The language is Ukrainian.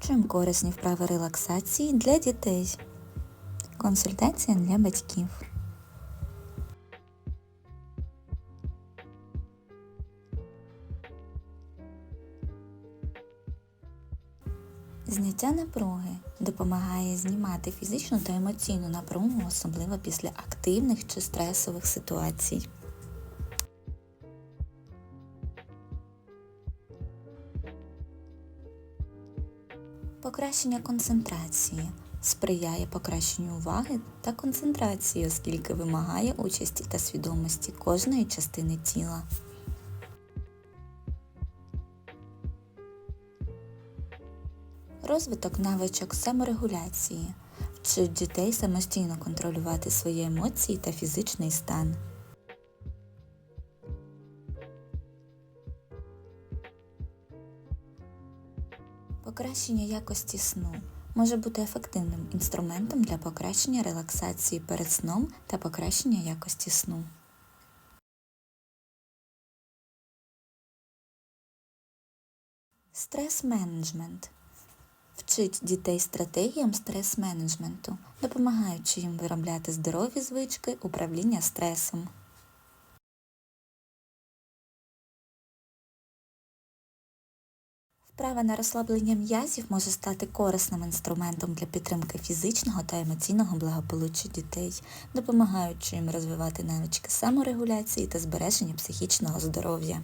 Чим корисні вправи релаксації для дітей? Консультація для батьків. Зняття напруги допомагає знімати фізичну та емоційну напругу, особливо після активних чи стресових ситуацій. Покращення концентрації сприяє покращенню уваги та концентрації, оскільки вимагає участі та свідомості кожної частини тіла. Розвиток навичок саморегуляції вчить дітей самостійно контролювати свої емоції та фізичний стан. Покращення якості сну може бути ефективним інструментом для покращення релаксації перед сном та покращення якості сну. Стрес-менеджмент вчить дітей стратегіям стрес-менеджменту, допомагаючи їм виробляти здорові звички управління стресом. Вправа на розслаблення м'язів може стати корисним інструментом для підтримки фізичного та емоційного благополуччя дітей, допомагаючи їм розвивати навички саморегуляції та збереження психічного здоров'я.